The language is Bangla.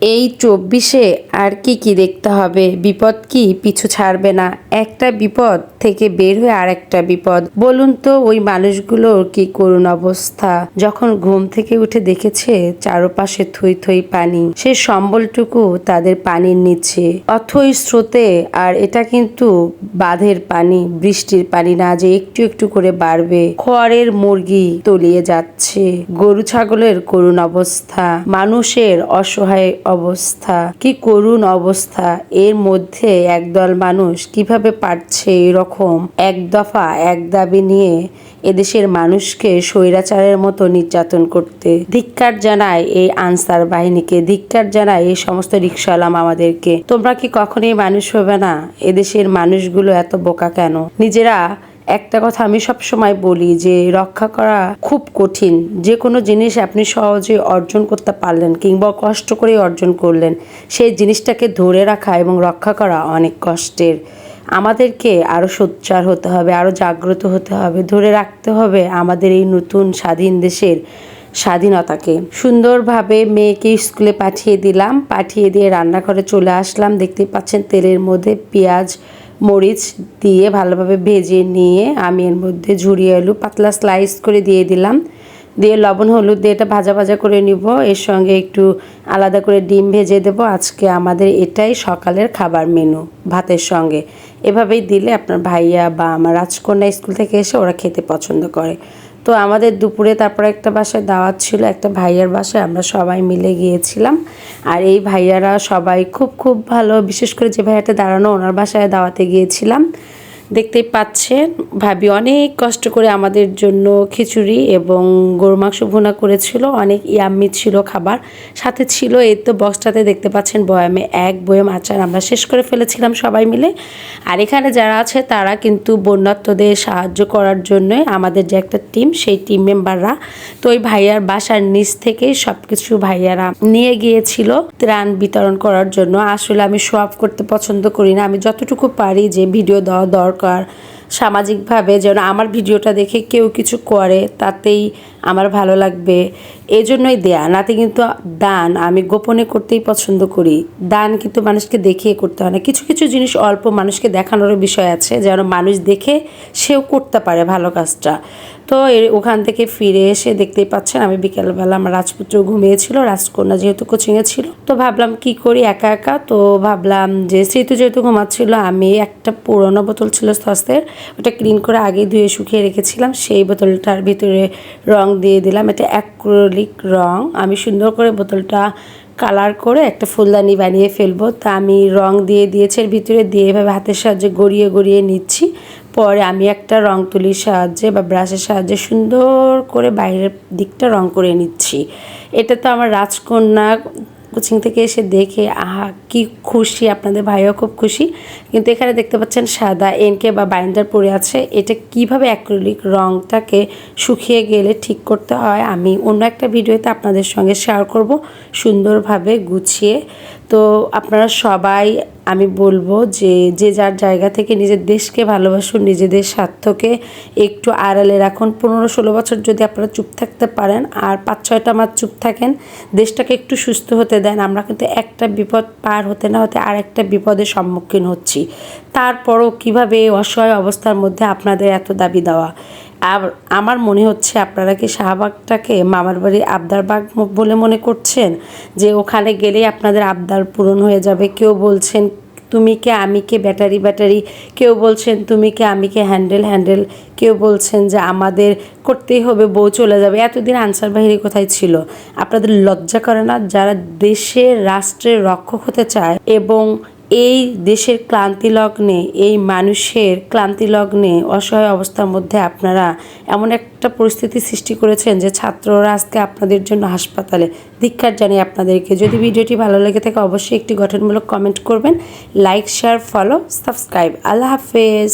এই চব্বিশে আর কি কি দেখতে হবে? বিপদ কি? পিছু ছাড়বে না। একটা বিপদ থেকে বের হয়ে আর একটা বিপদ। বলুন তো, ওই মানুষগুলোর কি করুণ অবস্থা? যখন ঘুম থেকে উঠে দেখেছে চারপাশে থই থই পানি, সে সম্বলটুকু তাদের পানির নিচে। অথই স্রোতে, আর এটা কিন্তু বাঁধের পানি, বৃষ্টির পানি না যে একটু একটু করে বাড়বে। খড়ের মুরগি তলিয়ে যাচ্ছে। গরু ছাগলের করুণ অবস্থা। মানুষের অসহায় অবস্থা? কি করুণ অবস্থা? এর মধ্যে একদল মানুষ কীভাবে পারছে এরকম? এক দফা এক দাবি নিয়ে এদেশের মানুষকে স্বৈরাচারের মতো নির্যাতন করতে। ধিক্কার জানায় এই আনসার বাহিনীকে। ধিক্কার জানায় এই সমস্ত রিক্সাওয়ালা আমাদেরকে তোমরা কি কখনোই মানুষ হবে না? এদেশের মানুষগুলো এত বোকা কেন? নিজেরা একটা কথা আমি সব সময় বলি যে রক্ষা করা খুব কঠিন। যে কোনো জিনিস আপনি সহজে অর্জন করতে পারলেন কিংবা কষ্ট করে অর্জন করলেন, সেই জিনিসটাকে ধরে রাখা এবং রক্ষা করা অনেক কষ্টের। আমাদেরকে আরও সোচ্চার হতে হবে আরও জাগ্রত হতে হবে, ধরে রাখতে হবে আমাদের এই নতুন স্বাধীন দেশের স্বাধীনতাকে। সুন্দরভাবে মেয়েকে স্কুলে পাঠিয়ে দিলাম, পাঠিয়ে দিয়ে রান্নাঘরে চলে আসলাম। দেখতেই পাচ্ছেন তেলের মধ্যে পেঁয়াজ মরিচ দিয়ে ভালোভাবে ভেজে নিয়ে আমি এর মধ্যে ঝুরিয়ে আলু পাতলা স্লাইস করে দিয়ে দিলাম। দিয়ে লবণ, হলুদ দিয়ে এটা ভাজা ভাজা করে নিব। এর সঙ্গে একটু আলাদা করে ডিম ভেজে দেব। আজকে আমাদের এটাই সকালের খাবার মেনু ভাতের সঙ্গে। এভাবেই দিলে আপনার ভাইয়া বা আমার রাজকন্যা স্কুল থেকে এসে ওরা খেতে পছন্দ করে। তো আমাদের দুপুরে তারপরে একটা বাসায় দাওয়াত ছিল, একটা ভাইয়ার বাসায়, আমরা সবাই মিলে গিয়েছিলাম। আর এই ভাইয়ারা সবাই খুব খুব ভালো, বিশেষ করে যে ভাইয়াটা দাঁড়ানো, ওনার বাসায় দাওয়াতে গিয়েছিলাম। দেখতেই পাচ্ছেন, ভাবি অনেক কষ্ট করে আমাদের জন্য খিচুড়ি এবং গরু মাংস ভুনা করেছিল। অনেক ইয়াম্মি ছিল খাবার। সাথে ছিল এই তো বক্সটাতে দেখতে পাচ্ছেন বয়ামে এক বয়াম আচার। আমরা শেষ করে ফেলেছিলাম সবাই মিলে। আর এখানে যারা আছে তারা কিন্তু বন্যাত্মদের সাহায্য করার জন্য আমাদের যে একটা টিম সেই টিম মেম্বাররা তো ওই ভাইয়ার বাসার নিচ থেকে সব কিছু ভাইয়ারা নিয়ে গিয়েছিল ত্রাণ বিতরণ করার জন্য। আসলে আমি শো করতে পছন্দ করি না। আমি যতটুকু পারি যে ভিডিও দেওয়া দরকার দরকার। সামাজিকভাবে যেন আমার ভিডিওটা দেখে কেউ কিছু করে, তাতেই আমার ভালো লাগবে। এই জন্যই দেয়া, নাতে কিন্তু দান আমি গোপনে করতেই পছন্দ করি। দান কিন্তু মানুষকে দেখিয়ে করতে হয় না। কিছু কিছু জিনিস অল্প মানুষকে দেখানোর বিষয় আছে, যেন মানুষ দেখে সেও করতে পারে ভালো কাজটা। তো এর, ওখান থেকে ফিরে এসে দেখতেই পাচ্ছেন, আমি বিকেলবেলা আমার রাজপুত্র ঘুমিয়েছিল, রাজকন্যা যেহেতু কোচিংয়ে ছিল, তো ভাবলাম কি করি, একা একা? তো ভাবলাম যে, স্মৃতি যেহেতু ঘুমাচ্ছিল, আমি একটা পুরোনো বোতল ছিল সস্তের ওটা ক্লিন করে আগে ধুয়ে শুকিয়ে রেখেছিলাম, সেই বোতলটার ভিতরে রং দিয়ে দিলাম। এটা অ্যাক্রোলিক রং। আমি সুন্দর করে বোতলটা কালার করে একটা ফুলদানি বানিয়ে ফেলব। তা আমি রং দিয়ে দিয়েছি, এর ভিতরে দিয়ে এভাবে হাতের সাহায্যে গড়িয়ে গড়িয়ে নিচ্ছি। পরে আমি একটা রং তুলির সাহায্যে বা ব্রাশের সাহায্যে সুন্দর করে বাইরের দিকটা রং করে নিচ্ছি। এটা তো আমার রাজকন্যা কোচিং থেকে এসে দেখে, আহা, কি খুশি আপনাদের ভাইও খুব খুশি। কিন্তু এখানে দেখতে পাচ্ছেন সাদা এনকে বা বাইন্ডার পরে আছে। এটা কীভাবে অ্যাক্রিলিক রংটাকে শুকিয়ে গেলে ঠিক করতে হয়, আমি অন্য একটা ভিডিওতে আপনাদের সঙ্গে শেয়ার করব সুন্দরভাবে গুছিয়ে। তো আপনারা সবাই আমি বলব যে যে যার জায়গা থেকে নিজের দেশকে ভালোবাসুন, নিজেদের স্বার্থকে একটু আড়ালে রাখুন। পনেরো ষোলো বছর যদি আপনারা চুপ থাকতে পারেন আর পাঁচ ছয়টা মাস চুপ থাকেন, দেশটাকে একটু সুস্থ হতে দেন। আমরা কিন্তু একটা বিপদ পার হতে না হতে আর একটা বিপদের সম্মুখীন হচ্ছি। তারপরও কীভাবে অসহায় অবস্থার মধ্যে আপনাদের এত দাবি দেওয়া? আর আমার মনে হচ্ছে আপনারা কি শাহবাগটাকে মামার বাড়ি আবদার বাগ বলে মনে করছেন? যে ওখানে গেলেই আপনাদের আবদার পূরণ হয়ে যাবে। কেউ বলছেন, তুমি কে, আমি কে, ব্যাটারি ব্যাটারি? কেউ বলছেন, তুমি কে, আমি কে, হ্যান্ডেল হ্যান্ডেল? কেউ বলছেন যে, আমাদের করতেই হবে, বউ চলে যাবে। এতদিন আনসার বাহিনী কোথায় ছিল? আপনাদের লজ্জা করে না? যারা দেশের রাষ্ট্রের রক্ষক হতে চায় এবং এই দেশের ক্লান্তি লগ্নে এই মানুষের ক্লান্তি লগ্নে অসহায় অবস্থার মধ্যে আপনারা এমন একটা পরিস্থিতি সৃষ্টি করেছেন যে ছাত্ররা আজকে আপনাদের জন্য হাসপাতালে ধিক্ষার জানিয়ে আপনাদেরকে। যদি ভিডিওটি ভালো লেগে থাকে, অবশ্যই একটি গঠনমূলক কমেন্ট করবেন, লাইক, শেয়ার, ফলো, সাবস্ক্রাইব। আল্লাহ হাফেজ।